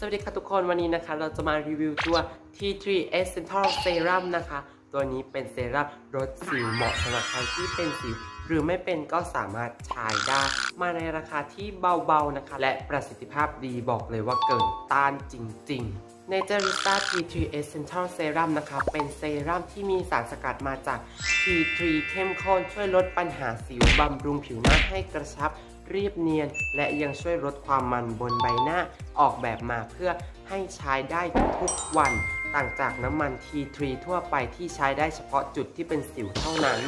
สวัสดีค่ะทุกคนวันนี้นะคะ เราจะมารีวิวตัว T3 Essential Serum นะคะ ตัวนี้เป็นเซรั่มลดสิวเหมาะสำหรับใครที่เป็นสิว หรือไม่เป็นก็สามารถใช้ได้ มาในราคาที่เบาๆนะคะ และประสิทธิภาพดีบอกเลยว่าเกินต้านจริงๆในเจริสตา T3 Essential Serum นะคะ เป็นเซรั่มที่มีสารสกัดมาจาก T3 เข้มข้นช่วยลดปัญหาสิวบำรุงผิวหน้าให้กระชับ เรียบเนียน และยังช่วยลดความมันบนใบหน้าออกแบบมาเพื่อให้ใช้ได้ทุกวันต่างจากน้ำมัน T3 ทั่วไปที่ใช้ได้เฉพาะจุดที่เป็นสิวเท่านั้น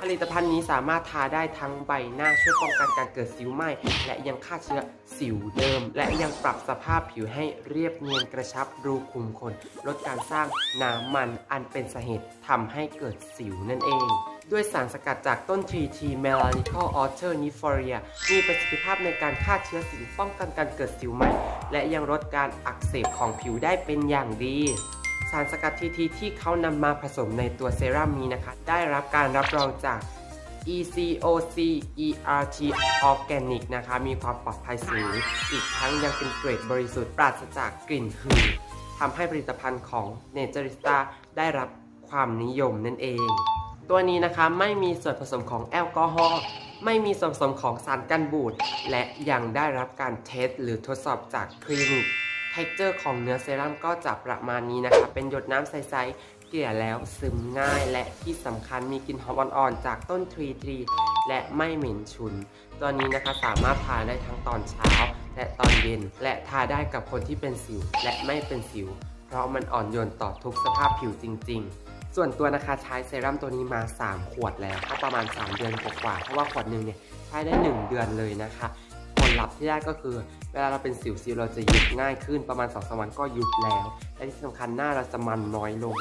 ผลิตภัณฑ์นี้สามารถทาได้ทั้งใบหน้าช่วยป้องกันการเกิดสิวไหม้และยังฆ่าเชื้อสิวเดิม และยังปรับสภาพผิวให้เรียบเนียนกระชับรูขุมขนลดการสร้างน้ำมันอันเป็นสาเหตุทำให้เกิดสิวนั่นเอง ด้วยสารสกัดจากต้น TT m e l a n i c a l a l t e r n i f o r i a มีประสิทธิภาพในการฆ่าเชื้อสิวป้องกันการเกิดสิวใหม่ และยังลดการอักเสบของผิวได้เป็นอย่างดีสารสกัด TT ที่เขานำมาผสมในตัวเซรั่มนี้นะคะ ได้รับการรับรองจาก ECOC ERT Organic นะคะ มีความปลอดภัยสูง อีกทั้งยังเป็นเกรดบริสุทธิ์ปราศจากกลิ่นหืนทำให้ผลิตภัณฑ์ของ Naturista ได้รับความนิยมนั่นเอง ตัวนี้นะคะไม่มีส่วนผสมของแอลกอฮอล์ไม่มีส่วนผสมของสารกันบูดและยังได้รับการเทสหรือทดสอบจากคลินิกเท็กเจอร์ของเนื้อเซรั่มก็จะประมาณนี้นะคะ เป็นหยดน้ำใสๆเกลี่ยแล้วซึมง่ายและที่สำคัญมีกลิ่นหอมอ่อนๆจากต้นทรีทรีและไม่เหม็นฉุน ตัวนี้นะคะสามารถทาได้ทั้งตอนเช้า และตอนเย็น และทาได้กับคนที่เป็นสิวและไม่เป็นสิว เพราะมันอ่อนโยนต่อทุกสภาพผิวจริง ๆ ส่วนตัวนะคะใช้เซรั่มตัวนี้มา 3 ขวดแล้วก็ประมาณ 3 เดือนกว่าๆเพราะว่าขวดหนึ่งเนี่ยใช้ได้ 1 เดือนเลยนะคะผลลัพธ์ที่ได้ก็คือ เวลาเราเป็นสิวซิวเราจะยุบง่ายขึ้นประมาณ2อสวันก็ยุบแล้ว และที่สำคัญหน้าเราจะมันน้อยลง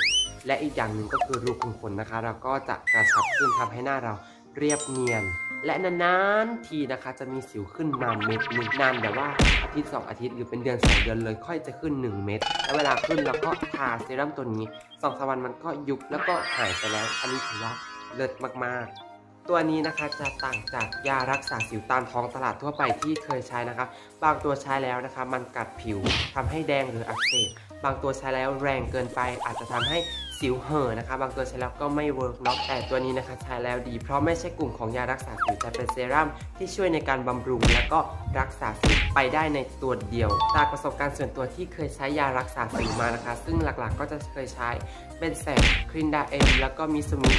และอีกอย่างหนึ่งก็คือรูขุมขนนะคะ เราก็จะกระชับขึ้นทำให้หน้าเรา เรียบเนียน และนานๆทีนะคะ จะมีสิวขึ้นมาเม็ดหนึ่งนานแบบว่าอาทิตย์ 2 อาทิตย์หรือเป็นเดือน2เดือนเลยค่อยจะขึ้น 1 เม็ดแล้วเวลาขึ้นเราก็ทาเซรั่มตัวนี้2องสวันมันก็ยุบแล้วก็หายไปแล้ว อันนี้ถือว่าเลิศมากๆตัวนี้นะคะจะต่างจากยารักษาสิวตามท้องตลาดทั่วไปที่เคยใช้นะคะ บางตัวใช้แล้วนะคะ มันกัดผิวทำให้แดงหรืออักเสบ บางตัวใช้แล้วแรงเกินไปอาจจะทำให้สิวเห่อนะคะ บางตัวใช้แล้วก็ไม่เวิร์กเนาะแต่ตัวนี้นะคะใช้แล้วดี เพราะไม่ใช่กลุ่มของยารักษาสิวแต่เป็นเซรั่มที่ช่วยในการบำรุง และก็รักษาสิวไปได้ในตัวเดียว จากประสบการณ์ส่วนตัวที่เคยใช้ยารักษาสิวมานะคะ ซึ่งหลักๆ ก็จะเคยใช้เป็นแสงครินดาเอ็มแล้วก็มิสมิ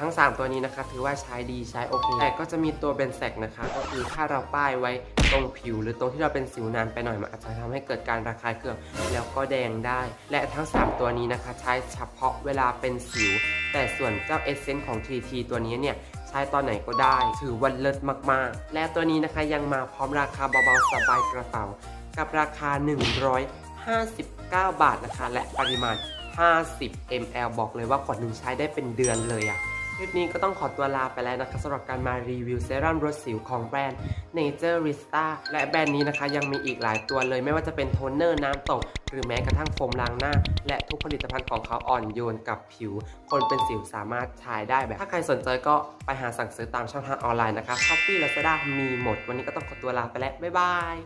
ทั้ง 3 ตัวนี้นะคะ ถือว่าใช้ดีใช้โอเค แต่ก็จะมีตัวเบนแซกนะคะ ก็คือถ้าเราป้ายไว้ ตรงผิว หรือตรงที่เราเป็นสิวนานไปหน่อยมันอาจจะทำให้เกิดการระคายเคืองแล้วก็แดงได้ และทั้ง 3 ตัวนี้นะคะ ใช้เฉพาะเวลาเป็นสิว แต่ส่วนเจ้าเอเซนต์ของ TT ตัวนี้เนี่ยใช้ตอนไหนก็ได้ ถือว่าเลิศมากๆ และตัวนี้นะคะยังมาพร้อมราคาเบาๆสบายกระเป๋า กับราคา 159 บาทนะคะ และปริมาณ 50 ml บอกเลยว่าขวดหนึ่งใช้ได้เป็นเดือนเลยอะ ลิปนี้ก็ต้องขอตัวลาไปแล้วนะคะสำหรับการมารีวิวเซรั่มรสสิวของแบรนด์ Nature Rista และแบรนด์นี้นะคะยังมีอีกหลายตัวเลย ไม่ว่าจะเป็นโทนเนอร์น้ำตก หรือแม้กระทั่งโฟมล้างหน้า และทุกผลิตภัณฑ์ของเขาอ่อนโยนกับผิว คนเป็นสิวสามารถใช้ได้แบบ ถ้าใครสนใจก็ไปหาสั่งซื้อตามช่องทางออนไลน์นะคะ Shopee Lazada มีหมด วันนี้ก็ต้องขอตัวลาไปแล้วบ๊ายบาย